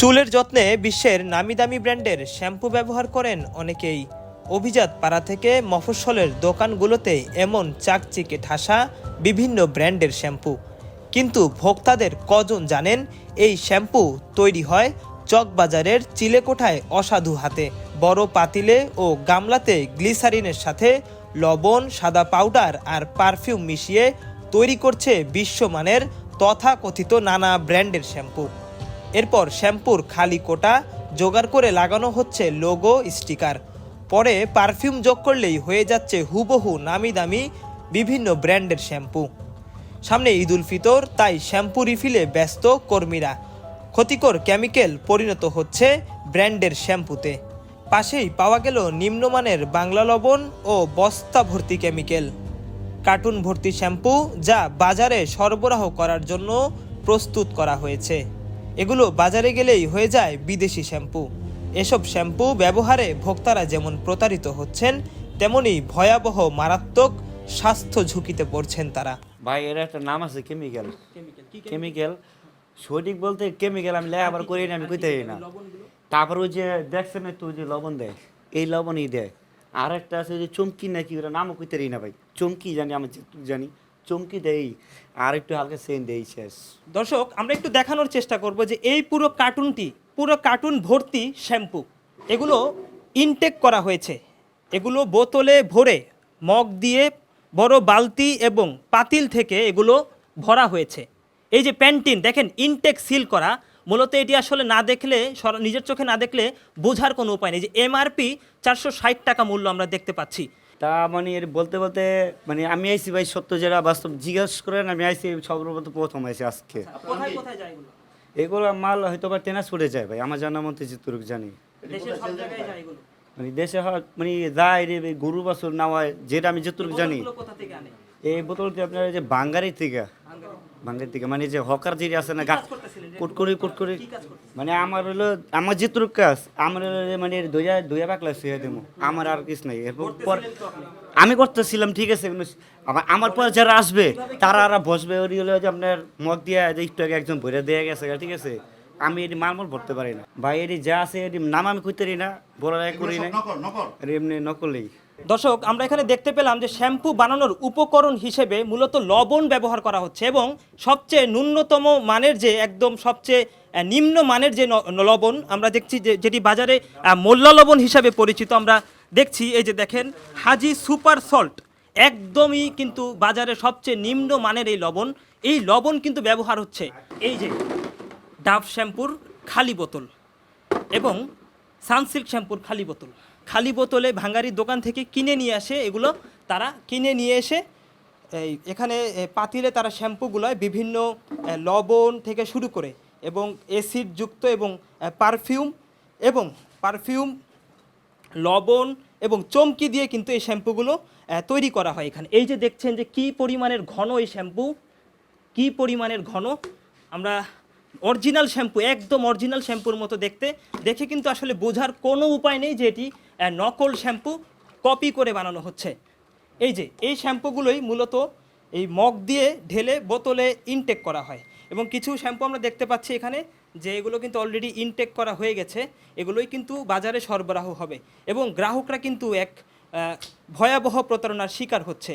চুলের যত্নে বিশ্বের নামি দামি ব্র্যান্ডের শ্যাম্পু ব্যবহার করেন অনেকেই। অভিজাত পাড়া থেকে মফস্বলের দোকানগুলোতে এমন চাকচিকে ঠাসা বিভিন্ন ব্র্যান্ডের শ্যাম্পু। কিন্তু ভোক্তাদের কজন জানেন, এই শ্যাম্পু তৈরি হয় চকবাজারের চিলেকোঠায় অসাধু হাতে। বড় পাতিলে ও গামলাতে গ্লিসারিনের সাথে লবণ, সাদা পাউডার আর পারফিউম মিশিয়ে তৈরি করছে বিশ্বমানের তথাকথিত নানা ব্র্যান্ডের শ্যাম্পু। এরপর শ্যাম্পুর খালি কোটা জোগাড় করে লাগানো হচ্ছে লোগো, স্টিকার। পরে পারফিউম যোগ করলেই হয়ে যাচ্ছে হুবহু নামি দামি বিভিন্ন ব্র্যান্ডের শ্যাম্পু। সামনে ঈদ উল ফিতর, তাই শ্যাম্পু রিফিলে ব্যস্ত কর্মীরা। ক্ষতিকর কেমিক্যাল পরিণত হচ্ছে ব্র্যান্ডের শ্যাম্পুতে। পাশেই পাওয়া গেল নিম্নমানের বাংলা লবণ ও বস্তা ভর্তি কেমিক্যাল। কার্টুন ভর্তি শ্যাম্পু যা বাজারে সরবরাহ করার জন্য প্রস্তুত করা হয়েছে। এগুলো বাজারে গেলেই হয়ে যায় বিদেশি শ্যাম্পু। এসব শ্যাম্পু ব্যবহারে ভোক্তারা যেমন প্রতারিত হচ্ছেন তেমনি ভয়াবহ মারাত্মক স্বাস্থ্য ঝুঁকিতে পড়ছেন তারা। ভাই এর একটা নাম আছে কেমিক্যাল কেমিক্যাল সঠিক বলতে কেমিক্যাল আমি লেখাবার করি না আমি কইতে না। তারপর ওই যে দেখছেন তো ওই যে লবণ দেয় এই লবণই দেয়। আর একটা আছে যে চমকি নাকি ওরা নামও কইতে না ভাই। চমকি জানি আমি জানি। চমকি দেই আর একটু হালকা সেন দেই, শেষ। দর্শক, আমরা একটু দেখানোর চেষ্টা করব যে এই পুরো কার্টুনটি, পুরো কার্টুন ভর্তি শ্যাম্পু, এগুলো ইনটেক করা হয়েছে। এগুলো বোতলে ভরে মগ দিয়ে বড় বালতি এবং পাতিল থেকে এগুলো ভরা হয়েছে। এই যে প্যান্টিন, দেখেন ইনটেক সিল করা, মূলত এটি আসলে না দেখলে নিজের চোখে না দেখলে বোঝার কোনো উপায় নেই। যে এমআরপি চারশো ষাট টাকা মূল্য আমরা দেখতে পাচ্ছি। তা মানে এর বলতে বলতে মানে আমি আইছি ভাই সত্য যেটা বাস্তব জিজ্ঞেস করেন আমি আইছি সর্বপ্রথম প্রথম আইছি আজকে। কোথায় কোথায় যায় এগুলো? এগুলো মাল হয়তো বা ট্রান্সপোর্টে যায় ভাই আমার জানার মধ্যে যেটুকু জানি। জায়গায় যায় এগুলো? মানে দেশে হয় মানে যায় রে গরু বাছুর নেওয়ায় যেটা আমি যতটুকু জানি। এগুলো কোথা থেকে আনে? এই বোতলটি আপনার যে বাঙ্গারি থেকে বাঙ্গারি। থেকে মানে যে হকার যেটি আছে না? কুটকুরি কুটকুরি? মানে আমার হলো আমার যেটুকু কাজ আমার মানে দইয়া দইয়া বাকলা শুয়ে দেবো আমার আর কিছু নাই। এরপর পর আমি করতেছিলাম ঠিক আছে আমার পর যারা আসবে তারা আর বসবে ওই হলো যে আপনার মগ দিয়া যে একটু আগে একজন ভরে দেয়া গেছে ঠিক আছে? আমি এটি মালমল ভরতে পারি না। ভাই এটি যা আছে এটি নাম আমি করতে পারি না বড় করি না এমনি নকলেই। দর্শক, আমরা এখানে দেখতে পেলাম যে শ্যাম্পু বানানোর উপকরণ হিসেবে মূলত লবণ ব্যবহার করা হচ্ছে এবং সবচেয়ে ন্যূনতম মানের যে একদম সবচেয়ে নিম্ন মানের যে লবণ আমরা দেখছি যে যেটি বাজারে মোল্লা লবণ হিসাবে পরিচিত আমরা দেখছি। এই যে দেখেন, হাজি সুপার সল্ট, একদমই কিন্তু বাজারে সবচেয়ে নিম্ন মানের এই লবণ। এই লবণ কিন্তু ব্যবহার হচ্ছে এই যে ডাভ শ্যাম্পুর খালি বোতল এবং সানসিল্ক শ্যাম্পুর খালি বোতল। খালি বোতলে ভাঙ্গারির দোকান থেকে কিনে নিয়ে আসে, এগুলো তারা কিনে নিয়ে এসে, এই এখানে পাতিলে তারা শ্যাম্পুগুলোয় বিভিন্ন লবণ থেকে শুরু করে এবং অ্যাসিড যুক্ত এবং পারফিউম এবং পারফিউম, লবণ এবং চমকি দিয়ে কিন্তু এই শ্যাম্পুগুলো তৈরি করা হয় এখানে। এই যে দেখছেন যে কি পরিমাণের ঘন এই শ্যাম্পু, কি পরিমাণের ঘন, আমরা অরিজিনাল শ্যাম্পু, একদম অরিজিনাল শ্যাম্পুর মতো দেখতে। দেখে কিন্তু আসলে বোঝার কোনো উপায় নেই যে এটি নকল শ্যাম্পু কপি করে বানানো হচ্ছে। এই যে, এই শ্যাম্পুগুলোই মূলত এই মগ দিয়ে ঢেলে বোতলে ইনটেক করা হয়। এবং কিছু শ্যাম্পু আমরা দেখতে পাচ্ছি এখানে, যে এগুলো কিন্তু অলরেডি ইনটেক করা হয়ে গেছে। এগুলোই কিন্তু বাজারে সরবরাহ হবে। এবং গ্রাহকরা কিন্তু এক ভয়াবহ প্রতারণার শিকার হচ্ছে।